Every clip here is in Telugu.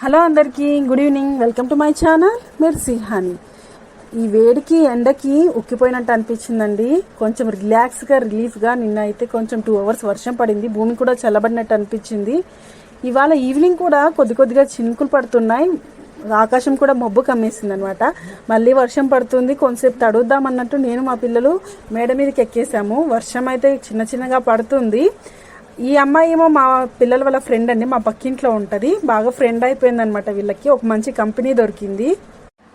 హలో అందరికీ good evening. Welcome to my channel. మీరు సిహాని ఈ వేడికి ఎండకి ఉక్కిపోయినట్టు అనిపించిందండి. కొంచెం రిలాక్స్గా రిలీఫ్గా నిన్న అయితే కొంచెం టూ అవర్స్ వర్షం పడింది. భూమి కూడా చల్లబడినట్టు అనిపించింది. ఇవాళ ఈవినింగ్ కూడా కొద్ది కొద్దిగా చినుకులు పడుతున్నాయి. ఆకాశం కూడా మబ్బు కమ్మేసింది అనమాట మళ్ళీ వర్షం పడుతుంది. కొంతసేపు తడుద్దాం అన్నట్టు నేను మా పిల్లలు మేడ మీదకి ఎక్కేసాము. వర్షం అయితే చిన్న చిన్నగా పడుతుంది. ఈ అమ్మాయి ఏమో మా పిల్లల వాళ్ళ ఫ్రెండ్ అండి. మా పక్కింట్లో ఉంటుంది. బాగా ఫ్రెండ్ అయిపోయింది అనమాట వీళ్ళకి. ఒక మంచి కంపెనీ దొరికింది.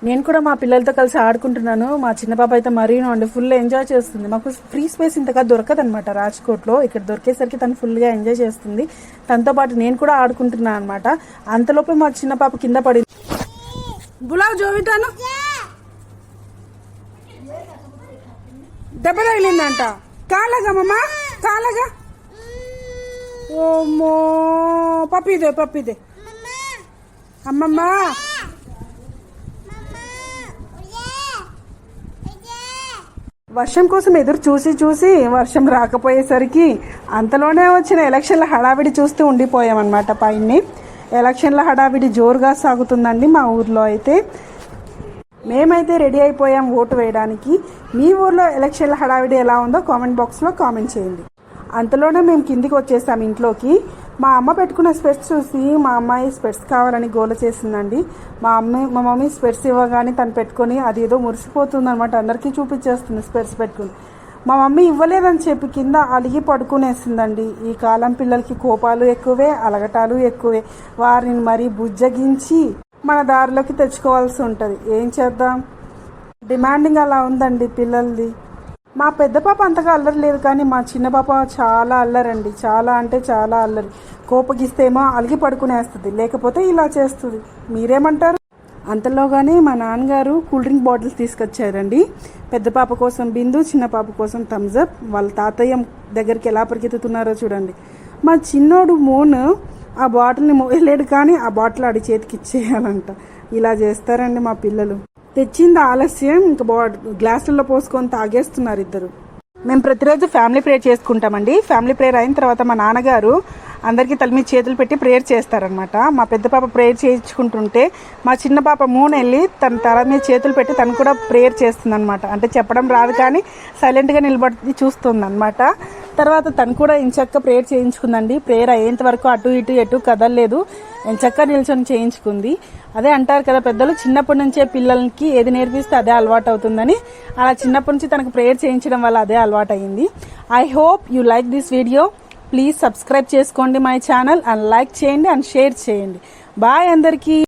నేను కూడా మా పిల్లలతో కలిసి ఆడుకుంటున్నాను. మా చిన్న పాప అయితే మరీను అండి ఫుల్ ఎంజాయ్ చేస్తుంది. మాకు ఫ్రీ స్పేస్ ఇంతగా దొరకదనమాట రాజ్కోట్లో. ఇక్కడ దొరికేసరికి తను ఫుల్గా ఎంజాయ్ చేస్తుంది. తనతో పాటు నేను కూడా ఆడుకుంటున్నాను అనమాట అంతలోపు మా చిన్న పాప కింద పడింది. బులావ్ జోవితాను? దెబ్బ తగిలిందంట. కాలగా మమ్మ కాలగా ఓమో పప్పిదే పప్పిదే. అమ్మమ్మ. వర్షం కోసం ఎదురు చూసి చూసి వర్షం రాకపోయేసరికి అంతలోనే వచ్చిన ఎలక్షన్ల హడావిడి చూస్తూ ఉండిపోయామన్నమాట పైన ఎలక్షన్ల హడావిడి జోరుగా సాగుతుందండి మా ఊర్లో అయితే. మేమైతే రెడీ అయిపోయాం ఓటు వేయడానికి. మీ ఊర్లో ఎలక్షన్ల హడావిడి ఎలా ఉందో కామెంట్ బాక్స్లో కామెంట్ చేయండి. అంతలోనే మేము కిందికి వచ్చేసాం ఇంట్లోకి. మా అమ్మ పెట్టుకున్న స్పెట్స్ చూసి మా అమ్మాయి స్పెట్స్ కావాలని గోల చేసిందండి. మా అమ్మ మా మమ్మీ స్పెట్స్ ఇవ్వగానే తను పెట్టుకొని అది ఏదో మురిసిపోతుంది అనమాట అందరికీ చూపించేస్తుంది స్పెట్స్ పెట్టుకుని. మా మమ్మీ ఇవ్వలేదని చెప్పి కింద అలిగి పడుకునేసిందండి. ఈ కాలం పిల్లలకి కోపాలు ఎక్కువే అలగటాలు ఎక్కువే. వారిని మరీ బుజ్జగించి మన దారిలోకి తెచ్చుకోవాల్సి ఉంటుంది. ఏం చేద్దాం? డిమాండింగ్ అలా ఉందండి పిల్లలది. మా పెద్ద పాప అంతగా అల్లరి లేదు కానీ మా చిన్న పాప చాలా అల్లరండి. చాలా అంటే చాలా అల్లరి. కోపగిస్తేమో అలిగి పడుకునేస్తుంది. లేకపోతే ఇలా చేస్తుంది. మీరేమంటారు? అంతలోగానే మా నాన్నగారు కూల్ డ్రింక్ బాటిల్స్ తీసుకొచ్చారండి. పెద్ద పాప కోసం బిందు చిన్న పాప కోసం థమ్స్అప్ వాళ్ళ తాతయ్య దగ్గరికి ఎలా పరిగెత్తుతున్నారో చూడండి. మా చిన్నోడు మోన్ ఆ బాటిల్ని మోయలేడు కానీ ఆ బాటిల్ ఆడి చేతికి ఇచ్చేయాలంట. ఇలా చేస్తారండి మా పిల్లలు. తెచ్చింది ఆలస్యం. ఇంకా బా గ్లాసుల్లో పోసుకొని తాగేస్తున్నారు ఇద్దరు. మేము ప్రతిరోజు ఫ్యామిలీ ప్రేయర్ చేసుకుంటామండి. ఫ్యామిలీ ప్రేయర్ అయిన తర్వాత మా నాన్నగారు అందరికీ తల మీద చేతులు పెట్టి ప్రేయర్ చేస్తారనమాట మా పెద్ద పాప ప్రేయర్ చేయించుకుంటుంటే మా చిన్న పాప మూన వెళ్ళి తన తల మీద చేతులు పెట్టి తను కూడా ప్రేయర్ చేస్తుందనమాట అంటే చెప్పడం రాదు కానీ సైలెంట్గా నిలబడి చూస్తుంది అనమాట తర్వాత తను కూడా ఇంచక్క ప్రేయర్ చేయించుకుందండి. ప్రేయర్ అయ్యేంత వరకు అటు ఇటు ఎటు కదలలేదు. ఎంచక్క నిల్చొని చేయించుకుంది. అదే అంటారు కదా పెద్దలు చిన్నప్పటి నుంచే పిల్లలకి ఏది నేర్పిస్తే అదే అలవాటు అవుతుందని. అలా చిన్నప్పటి నుంచి తనకు ప్రేయర్ చేయించడం వల్ల అదే అలవాటు అయింది. I hope you like this video please subscribe చేసుకోండి మై ఛానల్ అండ్ లైక్ చేయండి అండ్ షేర్ చేయండి. బాయ్ అందరికీ.